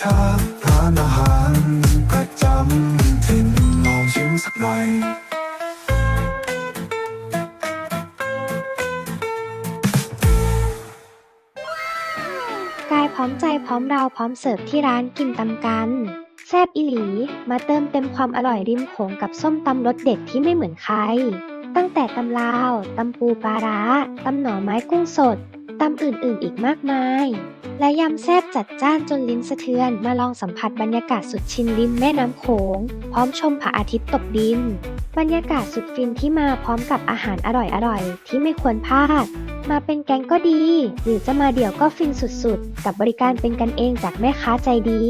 ชาร้านอาหารประจำถิ่นลองชิมสักหน่อย กายพร้อมใจพร้อมเราพร้อมเสิร์ฟที่ร้านกินตำกัน แซบอิหลี มาเติมเต็มความอร่อยริมโขงกับส้มตำรสเด็ดที่ไม่เหมือนใคร ตั้งแต่ตำลาว ตำปูปลาร้า ตำหน่อไม้กุ้งสด ตำอื่นๆอีกมากมาย และยำแซบจัดจ้านจนลิ้นสะเทือนมาลองสัมผัสบรรยากาศสุดชินริมแม่น้ำโขง พร้อมชมพระอาทิตย์ตกดิน บรรยากาศสุดฟินที่มาพร้อมกับอาหารอร่อยๆ ที่ไม่ควรพลาด มาเป็นแก๊งก็ดี หรือจะมาเดี่ยวก็ฟินสุดๆ กับบริการเป็นกันเองจากแม่ค้าใจดี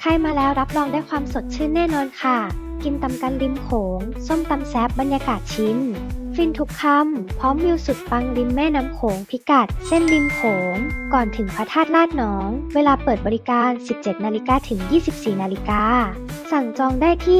ใครมาแล้วรับรองได้ความสดชื่นแน่นอนค่ะ กินตำกันริมโขง ส้มตำแซบบรรยากาศชิน ฟินทุกคำ พร้อมวิวสุดปังริมแม่น้ำโขงพิกัด เส้นริมโขง ก่อนถึงพระธาตุลาดหนอง เวลาเปิดบริการ 17 นาฬิกาถึง 24 นาฬิกา สั่งจองได้ที่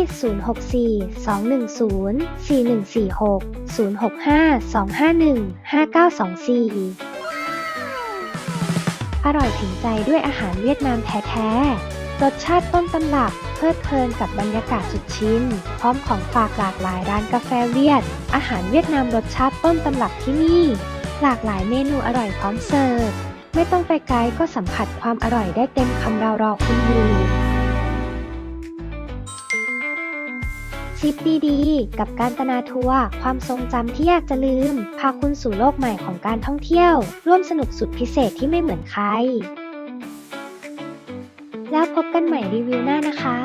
064 210 4146 065 251 5924อร่อยถึงใจด้วยอาหารเวียดนามแท้ๆ รสชาติต้นตำรับ เพลิดเพลินกับบรรยากาศสุดชินพร้อมของฝากหลากหลายร้านกาแฟเวียด อาหารเวียดนามรสชาติต้นตำรับที่นี่ หลากหลายเมนูอร่อยพร้อมเสิร์ฟไม่ต้องไปไกลก็สัมผัสความอร่อยได้เต็มคำเรารอคุณอยู่ทริปดีๆ กับการตนาทัวร์ความทรงจำที่อยากจะลืม พาคุณสู่โลกใหม่ของการท่องเที่ยว ร่วมสนุกสุดพิเศษที่ไม่เหมือนใคร แล้วพบกันใหม่รีวิวหน้านะคะ